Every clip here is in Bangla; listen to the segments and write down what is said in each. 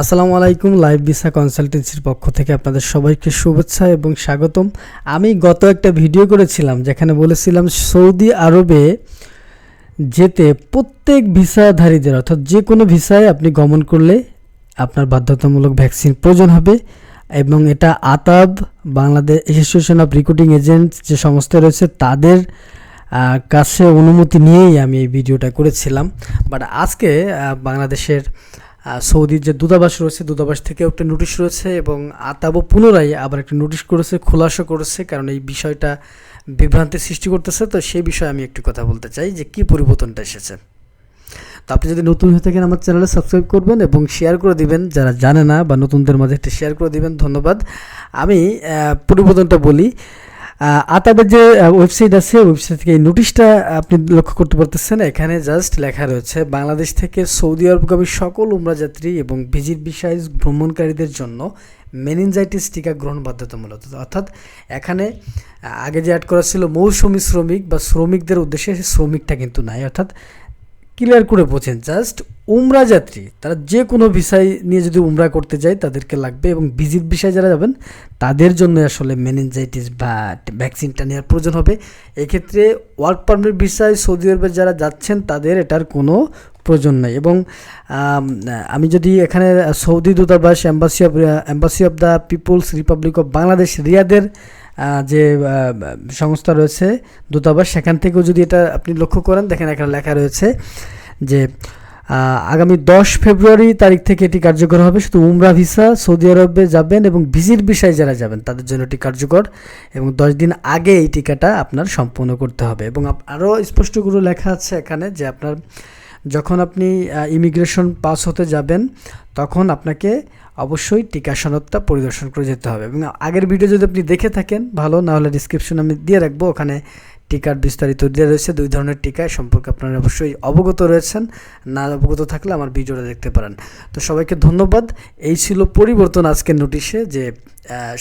আসসালামু আলাইকুম, লাইভ ভিসা কনসালটেন্সির পক্ষ থেকে আপনাদের সবাইকে শুভেচ্ছা এবং স্বাগতম। আমি গত একটা ভিডিও করেছিলাম যেখানে বলেছিলাম সৌদি আরবে যেতে প্রত্যেক ভিসাধারীদের, অর্থাৎ যে কোনো ভিসায় আপনি গমন করলে আপনার বাধ্যতামূলক ভ্যাকসিন প্রয়োজন হবে এবং এটা ATAB, Bangladesh association of recruiting agent যে সংস্থা রয়েছে তাদের কাছে অনুমতি নিয়েই আমি এই ভিডিওটা করেছিলাম। বাট আজকে বাংলাদেশের সৌদির যে দূতাবাস রয়েছে, দূতাবাস থেকেও একটা নোটিশ রয়েছে এবং আতাবও পুনরায় আবার একটা নোটিশ করেছে, খোলাসা করেছে, কারণ এই বিষয়টা বিভ্রান্তির সৃষ্টি করতেছে। তো সেই বিষয়ে আমি একটু কথা বলতে চাই যে কি পরিবর্তনটা এসেছে। তো আপনি যদি নতুন হয়ে থাকেন আমার চ্যানেলে সাবস্ক্রাইব করবেন এবং শেয়ার করে দিবেন। যারা জানে না বা নতুনদের মাঝে একটা শেয়ার করে দিবেন, ধন্যবাদ। আমি পরিবর্তনটা বলি। আতাবের যে ওয়েবসাইট আছে ওয়েবসাইট থেকে এই নোটিশটা আপনি লক্ষ্য করতে পারতেছেন। এখানে জাস্ট লেখা রয়েছে, বাংলাদেশ থেকে সৌদি আরবগামী সকল উমরা যাত্রী এবং ভিজিট বিষয় ভ্রমণকারীদের জন্য মেনিনজাইটিস টিকা গ্রহণ বাধ্যতামূলক। অর্থাৎ এখানে আগে যে অ্যাড করা ছিল, মৌসুমি শ্রমিক বা শ্রমিকদের উদ্দেশ্যে শ্রমিকটা কিন্তু নাই। অর্থাৎ ক্লিয়ার করে বোঝেন জাস্ট উমরা যাত্রী, তারা যে কোনো ভিসায় নিয়ে যদি উমরা করতে যায়, তাদেরকে লাগবে এবং ভিজিট বিষয়ে যারা যাবেন, তাদের জন্য আসলে মেনিনজাইটিস বা ভ্যাকসিনটা নেওয়ার প্রয়োজন হবে। এক্ষেত্রে ওয়ার্ক পারমিট ভিসায় সৌদি আরবে যারা যাচ্ছেন, তাদের এটার কোনো প্রয়োজন নেই এবং, আমি যদি এখানে সৌদি দূতাবাস embassy of embassy of the people's republic of Bangladesh রিয়াদের যে সংস্থা রয়েছে দূতাবাস, সেখান থেকেও যদি এটা আপনি লক্ষ্য করেন, দেখেন এখানে লেখা রয়েছে যে আগামী দশ ফেব্রুয়ারি তারিখ থেকে এটি কার্যকর হবে। শুধু উমরা ভিসা, সৌদি আরবে যাবেন এবং ভিজিট বিষয়ে যারা যাবেন, তাদের জন্য এটি কার্যকর এবং দশ দিন আগে এই টিকাটা আপনার সম্পূর্ণ করতে হবে। এবং আরও স্পষ্ট করে লেখা আছে এখানে যে আপনার যখন আপনি ইমিগ্রেশন পাস হতে যাবেন, তখন আপনাকে অবশ্যই টিকা সনদটা পরিদর্শন করে যেতে হবে। এবং আগের ভিডিও যদি আপনি দেখে থাকেন, ভালো, না হলে ডিসক্রিপশন আমি দিয়ে রাখব। ওখানে টিকার বিস্তারিত দেওয়া রয়েছে। দুই ধরনের টিকা সম্পর্কে আপনারা অবশ্যই অবগত রয়েছেন। না অবগত থাকলে আমার ভিডিওটা দেখতে পারেন। তো সবাইকে ধন্যবাদ। এই ছিল পরিবর্তন আজকের নোটিশে যে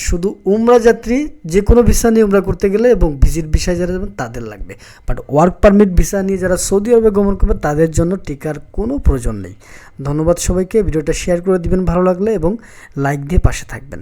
শুধু উমরা যাত্রী যে কোনো ভিসা নিয়ে উমরা করতে গেলে এবং ভিজিট ভিসায় যারা যাবেন তাদের লাগবে। বাট ওয়ার্ক পারমিট ভিসা নিয়ে যারা সৌদি আরবে গমন করবে তাদের জন্য টিকার কোনো প্রয়োজন নেই। ধন্যবাদ সবাইকে। ভিডিওটা শেয়ার করে দিবেন ভালো লাগলে এবং লাইক দিয়ে পাশে থাকবেন।